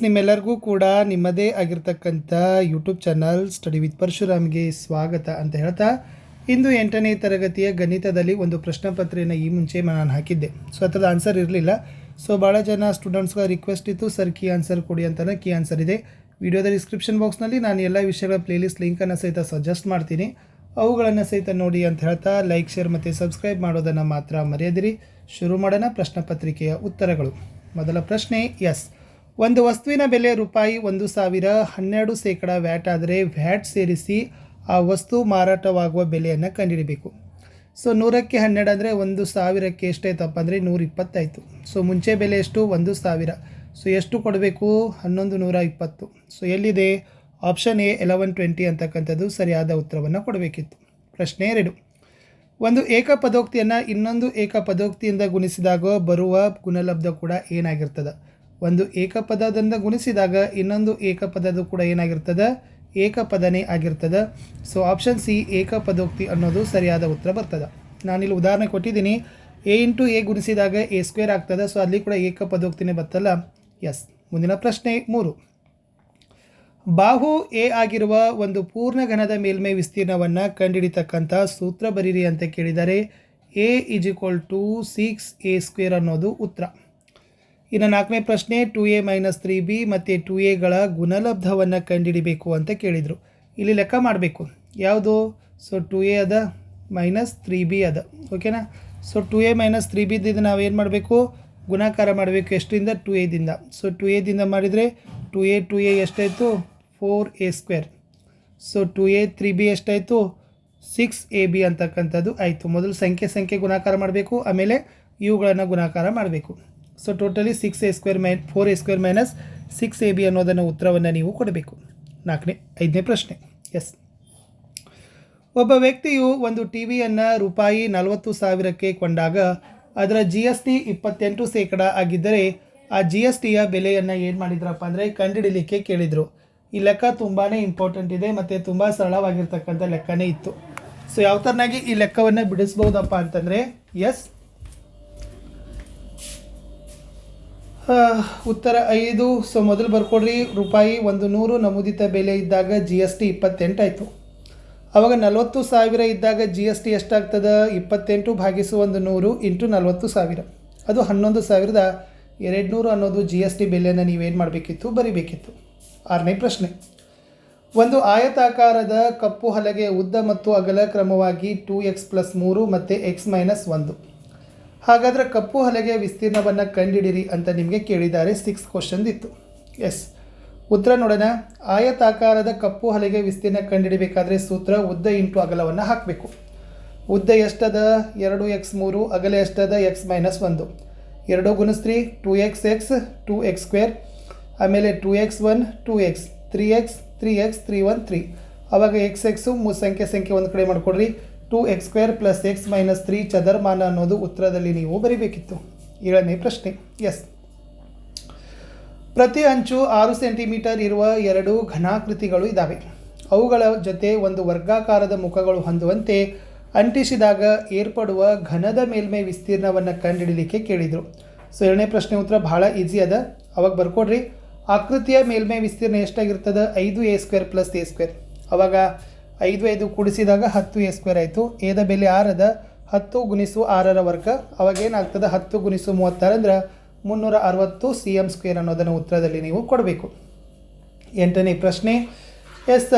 ನಿಮ್ಮೆಲ್ಲರಿಗೂ ಕೂಡ ನಿಮ್ಮದೇ ಆಗಿರ್ತಕ್ಕಂಥ ಯೂಟ್ಯೂಬ್ ಚಾನಲ್ ಸ್ಟಡಿ ವಿತ್ ಪರಶುರಾಮ್ಗೆ ಸ್ವಾಗತ ಅಂತ ಹೇಳ್ತಾ, ಇಂದು ಎಂಟನೇ ತರಗತಿಯ ಗಣಿತದಲ್ಲಿ ಒಂದು ಪ್ರಶ್ನೆ ಪತ್ರೆಯನ್ನು ಈ ಮುಂಚೆ ನಾನು ಹಾಕಿದ್ದೆ. ಸೊ ಅದರದ ಆನ್ಸರ್ ಇರಲಿಲ್ಲ. ಸೊ ಭಾಳ ಜನ ಸ್ಟೂಡೆಂಟ್ಸ್ಗಳ ರಿಕ್ವೆಸ್ಟ್ ಇತ್ತು ಸರ್ ಕೀ ಆನ್ಸರ್ ಕೊಡಿ ಅಂತಲೇ ಕೀ ಆನ್ಸರ್ ಇದೆ. ವಿಡಿಯೋದ ಡಿಸ್ಕ್ರಿಪ್ಷನ್ ಬಾಕ್ಸ್ನಲ್ಲಿ ನಾನು ಎಲ್ಲ ವಿಷಯಗಳ ಪ್ಲೇಲಿಸ್ಟ್ ಲಿಂಕನ್ನು ಸಹಿತ ಸಜೆಸ್ಟ್ ಮಾಡ್ತೀನಿ. ಅವುಗಳನ್ನು ಸಹಿತ ನೋಡಿ ಅಂತ ಹೇಳ್ತಾ ಲೈಕ್ ಶೇರ್ ಮತ್ತು ಸಬ್ಸ್ಕ್ರೈಬ್ ಮಾಡೋದನ್ನು ಮಾತ್ರ ಮರೆಯದಿರಿ. ಶುರು ಮಾಡೋಣ ಪ್ರಶ್ನೆ ಉತ್ತರಗಳು. ಮೊದಲ ಪ್ರಶ್ನೆ ಎಸ್ ಒಂದು ವಸ್ತುವಿನ ಬೆಲೆ ರೂಪಾಯಿ ಒಂದು ಸಾವಿರ ಹನ್ನೆರಡು ಶೇಕಡ ವ್ಯಾಟ್ ಆದರೆ ವ್ಯಾಟ್ ಸೇರಿಸಿ ಆ ವಸ್ತು ಮಾರಾಟವಾಗುವ ಬೆಲೆಯನ್ನು ಕಂಡುಹಿಡಬೇಕು ಸೊ ನೂರಕ್ಕೆ ಹನ್ನೆರಡು ಅಂದರೆ ಒಂದು ಸಾವಿರಕ್ಕೆ ಎಷ್ಟಾಯ್ತಪ್ಪ ಅಂದರೆ ನೂರಿಪ್ಪತ್ತಾಯಿತು ಸೊ ಮುಂಚೆ ಬೆಲೆ ಎಷ್ಟು? ಒಂದು ಸಾವಿರ. ಸೊ ಎಷ್ಟು ಕೊಡಬೇಕು? ಹನ್ನೊಂದು ನೂರ ಇಪ್ಪತ್ತು. ಸೊ ಎಲ್ಲಿದೆ? ಆಪ್ಷನ್ ಎ ಎಲೆವನ್ ಟ್ವೆಂಟಿ ಅಂತಕ್ಕಂಥದ್ದು ಸರಿಯಾದ ಉತ್ತರವನ್ನು ಕೊಡಬೇಕಿತ್ತು. ಪ್ರಶ್ನೆ ಎರಡು. ಒಂದು ಏಕಪದೋಕ್ತಿಯನ್ನು ಇನ್ನೊಂದು ಏಕಪದೋಕ್ತಿಯಿಂದ ಗುಣಿಸಿದಾಗ ಬರುವ ಗುಣಲಬ್ಧ ಕೂಡ ಏನಾಗಿರ್ತದೆ? ಒಂದು ಏಕಪದದಿಂದ ಗುಣಿಸಿದಾಗ ಇನ್ನೊಂದು ಏಕಪದದ್ದು ಕೂಡ ಏನಾಗಿರ್ತದೆ? ಏಕಪದನೇ ಆಗಿರ್ತದೆ. ಸೊ ಆಪ್ಷನ್ ಸಿ ಏಕಪದೋಕ್ತಿ ಅನ್ನೋದು ಸರಿಯಾದ ಉತ್ತರ ಬರ್ತದೆ. ನಾನಿಲ್ಲಿ ಉದಾಹರಣೆ ಕೊಟ್ಟಿದ್ದೀನಿ. ಎ ಇಂಟು ಎ ಗುಣಿಸಿದಾಗ ಎ ಸ್ಕ್ವೇರ್ ಆಗ್ತದೆ. ಸೊ ಅಲ್ಲಿ ಕೂಡ ಏಕಪದೋಕ್ತಿನೇ ಬರ್ತಲ್ಲ ಎಸ್ ಮುಂದಿನ ಪ್ರಶ್ನೆ ಮೂರು. ಬಾಹು ಎ ಆಗಿರುವ ಒಂದು ಪೂರ್ಣ ಘನದ ಮೇಲ್ಮೈ ವಿಸ್ತೀರ್ಣವನ್ನು ಕಂಡುಹಿಡಿತಕ್ಕಂಥ ಸೂತ್ರ ಬರೀರಿ ಅಂತ ಕೇಳಿದರೆ A is equal to six A square ಅನ್ನೋದು ಉತ್ತರ. ಇನ್ನು ನಾಲ್ಕನೇ ಪ್ರಶ್ನೆ two A minus three B ಮತ್ತು ಟು ಎಗಳ ಗುಣಲಬ್ಧವನ್ನು ಕಂಡುಹಿಡಿಬೇಕು ಅಂತ ಕೇಳಿದರು. ಇಲ್ಲಿ ಲೆಕ್ಕ ಮಾಡಬೇಕು. ಯಾವುದು? ಸೊ ಟು ಎ ಅದ ಮೈನಸ್ ತ್ರೀ ಬಿ ಅದ. ಓಕೆನಾ so two A minus three ಬಿದ್ದು ನಾವು ಏನು ಮಾಡಬೇಕು? ಗುಣಾಕಾರ ಮಾಡಬೇಕು ಎಷ್ಟರಿಂದ ಟು ಎದಿಂದ ಸೊ ಟು ಎದಿಂದ ಮಾಡಿದರೆ ಟು ಎ ಟು ಎ ಎಷ್ಟಾಯಿತು? Four a square so two a three b ಎಷ್ಟಾಯಿತು? ಸಿಕ್ಸ್ ಎ ಬಿ ಅಂತಕ್ಕಂಥದ್ದು ಆಯಿತು. ಮೊದಲು ಸಂಖ್ಯೆ ಸಂಖ್ಯೆ ಗುಣಾಕಾರ ಮಾಡಬೇಕು. ಆಮೇಲೆ ಇವುಗಳನ್ನು ಗುಣಾಕಾರ ಮಾಡಬೇಕು. So totally six a square my four a square minus six a b ಅನ್ನೋದನ್ನು ಉತ್ತರವನ್ನು ನೀವು ಕೊಡಬೇಕು. ನಾಲ್ಕನೇ, ಐದನೇ ಪ್ರಶ್ನೆ. ಎಸ್ ಒಬ್ಬ ವ್ಯಕ್ತಿಯು ಒಂದು ಟಿ ವಿಯನ್ನು ರೂಪಾಯಿ ನಲವತ್ತು ಸಾವಿರಕ್ಕೆ ಕೊಂಡಾಗ ಅದರ ಜಿ ಎಸ್ ಟಿ ಇಪ್ಪತ್ತೆಂಟು ಶೇಕಡ ಆಗಿದ್ದರೆ ಆ ಜಿ ಎಸ್ ಟಿಯ ಬೆಲೆಯನ್ನು ಏನು ಮಾಡಿದ್ರಪ್ಪ ಅಂದರೆ ಕಂಡುಹಿಡಿಲಿಕ್ಕೆ ಕೇಳಿದರು. ಈ ಲೆಕ್ಕ ತುಂಬಾ ಇಂಪಾರ್ಟೆಂಟ್ ಇದೆ ಮತ್ತು ತುಂಬ ಸರಳವಾಗಿರ್ತಕ್ಕಂಥ ಲೆಕ್ಕನೇ ಇತ್ತು. ಸೊ ಯಾವ ಥರನಾಗಿ ಈ ಲೆಕ್ಕವನ್ನು ಬಿಡಿಸ್ಬೋದಪ್ಪ ಅಂತಂದರೆ ಎಸ್ ಉತ್ತರ ಐದು. ಸೊ, ಮೊದಲು ಬರ್ಕೊಡ್ರಿ. ರೂಪಾಯಿ ಒಂದು ನೂರು, ನಮೂದಿತ ಬೆಲೆ ಇದ್ದಾಗ ಜಿ ಎಸ್ ಟಿ ಇಪ್ಪತ್ತೆಂಟಾಯಿತು ಆವಾಗ ನಲವತ್ತು ಸಾವಿರ ಇದ್ದಾಗ ಜಿ ಎಸ್ ಟಿ ಎಷ್ಟಾಗ್ತದೆ? ಇಪ್ಪತ್ತೆಂಟು ಭಾಗಿಸು ಒಂದು ನೂರು ಇಂಟು ನಲವತ್ತು ಸಾವಿರ. ಅದು ಹನ್ನೊಂದು ಸಾವಿರದ ಎರಡು ನೂರು ಅನ್ನೋದು ಜಿ ಎಸ್ ಟಿ ಬೆಲೆಯನ್ನು ನೀವೇನು ಮಾಡಬೇಕಿತ್ತು? ಬರಿಬೇಕಿತ್ತು. ಆರನೇ ಪ್ರಶ್ನೆ. ಒಂದು ಆಯತಾಕಾರದ ಕಪ್ಪು ಹಲಗೆ ಉದ್ದ ಮತ್ತು ಅಗಲ ಕ್ರಮವಾಗಿ ಟೂ ಎಕ್ಸ್ ಪ್ಲಸ್ ಮೂರು ಮತ್ತು ಎಕ್ಸ್ ಮೈನಸ್ ಒಂದು. ಹಾಗಾದರೆ ಕಪ್ಪು ಹಲಗೆಯ ವಿಸ್ತೀರ್ಣವನ್ನು ಕಂಡಿಡಿರಿ ಅಂತ ನಿಮಗೆ ಕೇಳಿದ್ದಾರೆ ಸಿಕ್ಸ್ ಕ್ವಶನ್ ಇತ್ತು. ಎಸ್ ಉತ್ತರ ನೋಡೋಣ. ಆಯತಾಕಾರದ ಕಪ್ಪು ಹಲಗೆ ವಿಸ್ತೀರ್ಣ ಕಂಡುಹಿಡಿಬೇಕಾದ್ರೆ ಸೂತ್ರ ಉದ್ದ ಇಂಟು ಅಗಲವನ್ನು ಹಾಕಬೇಕು. ಉದ್ದ ಎಷ್ಟದ? ಎರಡು ಎಕ್ಸ್ ಮೂರು, ಅಗಲ ಎಷ್ಟದ? ಎಕ್ಸ್ ಮೈನಸ್ ಒಂದು. ಎರಡು ಗುಣಿಸ್ತ್ರಿ two x x two x square. ಆಮೇಲೆ two x one two x three x three x three one three ಆವಾಗ ಎಕ್ಸ್ ಎಕ್ಸು ಮೂರು ಸಂಖ್ಯೆ ಸಂಖ್ಯೆ ಒಂದು ಕಡೆ ಮಾಡಿಕೊಡ್ರಿ. Two x square plus x minus three ಚದರ್ಮಾನ ಅನ್ನೋದು ಉತ್ತರದಲ್ಲಿ ನೀವು ಬರಿಬೇಕಿತ್ತು. ಏಳನೇ ಪ್ರಶ್ನೆ. ಎಸ್ ಪ್ರತಿ ಅಂಚು ಆರು ಸೆಂಟಿಮೀಟರ್ ಇರುವ ಎರಡು ಘನಾಕೃತಿಗಳು ಇದ್ದಾವೆ ಅವುಗಳ ಜೊತೆ ಒಂದು ವರ್ಗಾಕಾರದ ಮುಖಗಳು ಹೊಂದುವಂತೆ ಅಂಟಿಸಿದಾಗ ಏರ್ಪಡುವ ಘನದ ಮೇಲ್ಮೈ ವಿಸ್ತೀರ್ಣವನ್ನು ಕಂಡುಹಿಡಲಿಕ್ಕೆ ಕೇಳಿದರು. ಸೊ ಎರಡನೇ ಪ್ರಶ್ನೆ ಉತ್ತರ ಭಾಳ ಈಸಿ ಅದ. ಅವಾಗ ಬರ್ಕೊಡ್ರಿ. ಆಕೃತಿಯ ಮೇಲ್ಮೈ ವಿಸ್ತೀರ್ಣ ಎಷ್ಟಾಗಿರ್ತದೆ? ಐದು a square plus a square ಅವಾಗ ಐದು ಐದು ಕೂಡಿಸಿದಾಗ ಹತ್ತು ಎ ಸ್ಕ್ವೇರ್ ಆಯಿತು. ಎದ ಬೆಲೆ ಆರದ ಹತ್ತು ಗುಣಿಸು ಆರರ ವರ್ಗ. ಅವಾಗ ಏನಾಗ್ತದೆ? ಹತ್ತು ಗುಣಿಸು ಮೂವತ್ತಾರು ಅಂದ್ರೆ ಮುನ್ನೂರ ಅರವತ್ತು ಸಿ ಎಂ ಸ್ಕ್ವೇರ್ ಅನ್ನೋದನ್ನು ಉತ್ತರದಲ್ಲಿ ನೀವು ಕೊಡಬೇಕು. ಎಂಟನೇ ಪ್ರಶ್ನೆ, ಎಸ್,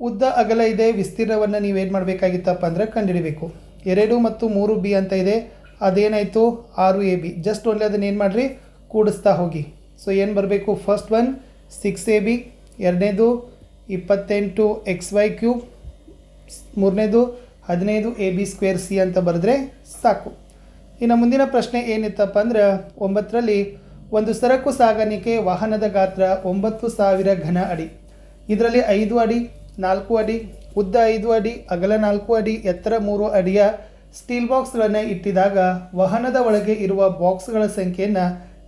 ಉದ್ದ ಅಗಲ ಇದೆ, ವಿಸ್ತೀರ್ಣವನ್ನು ನೀವೇನು ಮಾಡಬೇಕಾಗಿತ್ತಪ್ಪ ಅಂದರೆ ಕಂಡುಹಿಡಬೇಕು ಎರಡು ಮತ್ತು ಮೂರು ಬಿ ಅಂತ ಇದೆ, ಅದೇನಾಯಿತು? ಆರು ಎ ಬಿ. ಜಸ್ಟ್ ಓನ್ಲಿ ಅದನ್ನು ಏನು ಮಾಡಿರಿ? ಕೂಡಿಸ್ತಾ ಹೋಗಿ. ಸೊ ಏನು ಬರಬೇಕು? First one six a b. ಎರಡನೇದು ಇಪ್ಪತ್ತೆಂಟು ಎಕ್ಸ್ ವೈ ಕ್ಯೂಬ್ ಮೂರನೇದು, ಹದಿನೈದು ಎ ಬಿ ಸ್ಕ್ವೇರ್ ಸಿ ಅಂತ ಬರೆದ್ರೆ ಸಾಕು. ಇನ್ನು ಮುಂದಿನ ಪ್ರಶ್ನೆ ಏನಿತ್ತಪ್ಪ ಅಂದ್ರೆ, ಒಂಬತ್ತರಲ್ಲಿ ಒಂದು ಸರಕು ಸಾಗಾಣಿಕೆ ವಾಹನದ ಗಾತ್ರ ಒಂಬತ್ತು ಸಾವಿರ ಘನ ಅಡಿ. ಇದರಲ್ಲಿ ಐದು ಅಡಿ, ನಾಲ್ಕು ಅಡಿ, ಉದ್ದ ಐದು ಅಡಿ, ಅಗಲ ನಾಲ್ಕು ಅಡಿ, ಎತ್ತರ ಮೂರು ಅಡಿಯ ಸ್ಟೀಲ್ ಬಾಕ್ಸ್ಗಳನ್ನು ಇಟ್ಟಿದಾಗ ವಾಹನದ ಒಳಗೆ ಇರುವ ಬಾಕ್ಸ್ಗಳ ಸಂಖ್ಯೆಯನ್ನು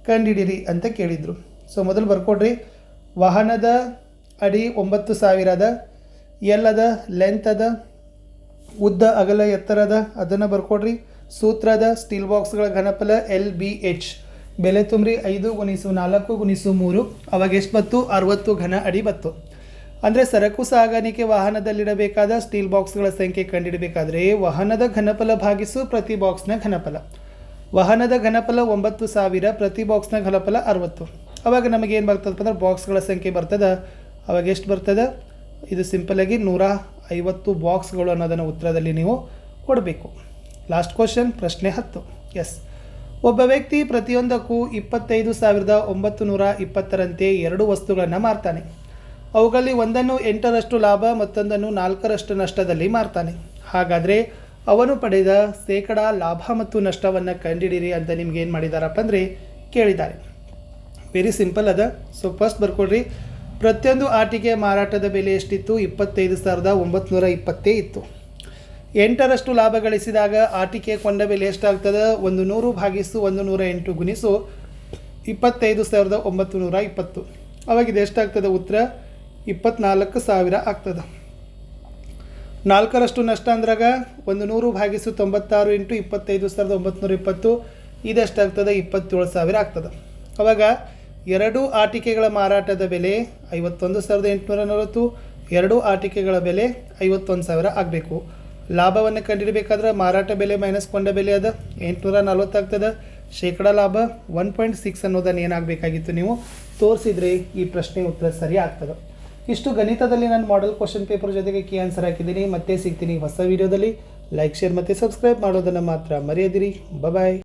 ಕಂಡಿಡಿರಿ ಅಂತ ಕೇಳಿದರು. ಸೊ ಮೊದಲು ಬರ್ಕೊಡ್ರಿ. ವಾಹನದ ಅಡಿ ಒಂಬತ್ತು ಸಾವಿರದ, ಎಲ್ಲದ ಲೆಂತ್ ಅದ ಉದ್ದ ಅಗಲ ಎತ್ತರದ, ಅದನ್ನು ಬರ್ಕೊಡ್ರಿ. ಸೂತ್ರದ ಸ್ಟೀಲ್ ಬಾಕ್ಸ್ಗಳ ಘನಫಲ ಎಲ್ ಬಿ ಎಚ್. ಬೆಲೆ ತುಂಬ್ರಿ ಐದು ಗುಣಿಸು ನಾಲ್ಕು ಗುಣಿಸು ಮೂರು, ಅವಾಗ ಎಷ್ಟು ಬತ್ತು? ಅರವತ್ತು ಘನ ಅಡಿ ಬತ್ತು. ಅಂದರೆ ಸರಕು ಸಾಗಾಣಿಕೆ ವಾಹನದಲ್ಲಿಡಬೇಕಾದ ಸ್ಟೀಲ್ ಬಾಕ್ಸ್ಗಳ ಸಂಖ್ಯೆ ಕಂಡುಹಿಡಬೇಕಾದ್ರೆ ವಾಹನದ ಘನಫಲ ಭಾಗಿಸು ಪ್ರತಿ ಬಾಕ್ಸ್ನ ಘನಫಲ. ವಾಹನದ ಘನಫಲ ಒಂಬತ್ತು ಸಾವಿರ, ಪ್ರತಿ ಬಾಕ್ಸ್ನ ಘನಫಲ ಅರವತ್ತು. ಅವಾಗ ನಮಗೆ ಏನು ಬರ್ತದಪ್ಪ ಅಂದ್ರೆ ಬಾಕ್ಸ್ಗಳ ಸಂಖ್ಯೆ ಬರ್ತದೆ. ಅವಾಗ ಎಷ್ಟು ಬರ್ತದೆ? ಇದು ಸಿಂಪಲಾಗಿ ನೂರ ಐವತ್ತು ಬಾಕ್ಸ್ಗಳು ಅನ್ನೋದನ್ನು ಉತ್ತರದಲ್ಲಿ ನೀವು ಕೊಡಬೇಕು. ಲಾಸ್ಟ್ ಕ್ವಶನ್ ಪ್ರಶ್ನೆ ಹತ್ತು. ಎಸ್ ಒಬ್ಬ ವ್ಯಕ್ತಿ ಪ್ರತಿಯೊಂದಕ್ಕೂ ಇಪ್ಪತ್ತೈದು ಸಾವಿರದ ಒಂಬತ್ತು ನೂರ ಇಪ್ಪತ್ತರಂತೆ ಎರಡು ವಸ್ತುಗಳನ್ನು ಮಾರ್ತಾನೆ. ಅವುಗಳಲ್ಲಿ ಒಂದನ್ನು ಎಂಟರಷ್ಟು ಲಾಭ, ಮತ್ತೊಂದನ್ನು ನಾಲ್ಕರಷ್ಟು ನಷ್ಟದಲ್ಲಿ ಮಾರ್ತಾನೆ. ಹಾಗಾದರೆ ಅವನು ಪಡೆದ ಶೇಕಡ ಲಾಭ ಮತ್ತು ನಷ್ಟವನ್ನು ಕಂಡಿಡಿರಿ ಅಂತ ನಿಮ್ಗೆ ಏನು ಮಾಡಿದಾರಪ್ಪ ಅಂದರೆ ಕೇಳಿದ್ದಾರೆ. ವೆರಿ ಸಿಂಪಲ್ ಅದ. ಸೊ ಫಸ್ಟ್ ಬರ್ಕೊಡ್ರಿ. ಪ್ರತಿಯೊಂದು ಆಟಿಕೆ ಮಾರಾಟದ ಬೆಲೆ ಎಷ್ಟಿತ್ತು? ಇಪ್ಪತ್ತೈದು ಸಾವಿರದ ಒಂಬತ್ತು ಇಪ್ಪತ್ತೇ ಇತ್ತು. ಎಂಟರಷ್ಟು ಲಾಭ ಗಳಿಸಿದಾಗ ಆಟಿಕೆ ಕೊಂಡ ಬೆಲೆ ಎಷ್ಟಾಗ್ತದೆ? ಒಂದು ನೂರು ಭಾಗಿಸು ಒಂದು ನೂರ ಎಂಟು ಗುಣಿಸು ಇಪ್ಪತ್ತೈದು ಸಾವಿರದ ಒಂಬತ್ತು ನೂರ ಇಪ್ಪತ್ತು. ಅವಾಗ ಇದು ಎಷ್ಟಾಗ್ತದೆ ಉತ್ತರ? ಇಪ್ಪತ್ನಾಲ್ಕು ಸಾವಿರ ಆಗ್ತದೆ. ನಾಲ್ಕರಷ್ಟು ನಷ್ಟ ಅಂದ್ರಾಗ ಒಂದು ನೂರು ಭಾಗಿಸು ತೊಂಬತ್ತಾರು ಇಂಟು ಇಪ್ಪತ್ತೈದು ಸಾವಿರದ ಒಂಬತ್ತು ಇಪ್ಪತ್ತು, ಇದೆಷ್ಟಾಗ್ತದೆ? ಇಪ್ಪತ್ತೇಳು ಸಾವಿರ ಆಗ್ತದೆ. ಅವಾಗ ಎರಡು ಆಟಿಕೆಗಳ ಮಾರಾಟದ ಬೆಲೆ ಐವತ್ತೊಂದು ಸಾವಿರದ ಎಂಟುನೂರ ನಲವತ್ತು, ಎರಡು ಆಟಿಕೆಗಳ ಬೆಲೆ ಐವತ್ತೊಂದು ಸಾವಿರ ಆಗಬೇಕು. ಲಾಭವನ್ನು ಕಂಡಿಡಬೇಕಾದ್ರೆ ಮಾರಾಟ ಬೆಲೆ ಮೈನಸ್ ಕೊಂಡ ಬೆಲೆ ಅದ, ಎಂಟುನೂರ ನಲವತ್ತಾಗ್ತದೆ ಶೇಕಡ ಲಾಭ ಒನ್ ಪಾಯಿಂಟ್ ಸಿಕ್ಸ್ ಅನ್ನೋದನ್ನು ಏನಾಗಬೇಕಾಗಿತ್ತು ನೀವು ತೋರಿಸಿದ್ರೆ ಈ ಪ್ರಶ್ನೆ ಉತ್ತರ ಸರಿ ಆಗ್ತದೆ. ಇಷ್ಟು ಗಣಿತದಲ್ಲಿ ನಾನು ಮಾಡಲ್ ಕ್ವಶನ್ ಪೇಪರ್ ಜೊತೆಗೆ ಕೀ ಆನ್ಸರ್ ಹಾಕಿದ್ದೀನಿ. ಮತ್ತೆ ಸಿಗ್ತೀನಿ ಹೊಸ ವೀಡಿಯೋದಲ್ಲಿ ಲೈಕ್ ಶೇರ್ ಮತ್ತು ಸಬ್ಸ್ಕ್ರೈಬ್ ಮಾಡೋದನ್ನು ಮಾತ್ರ ಮರೆಯದಿರಿ. ಬಾಯ್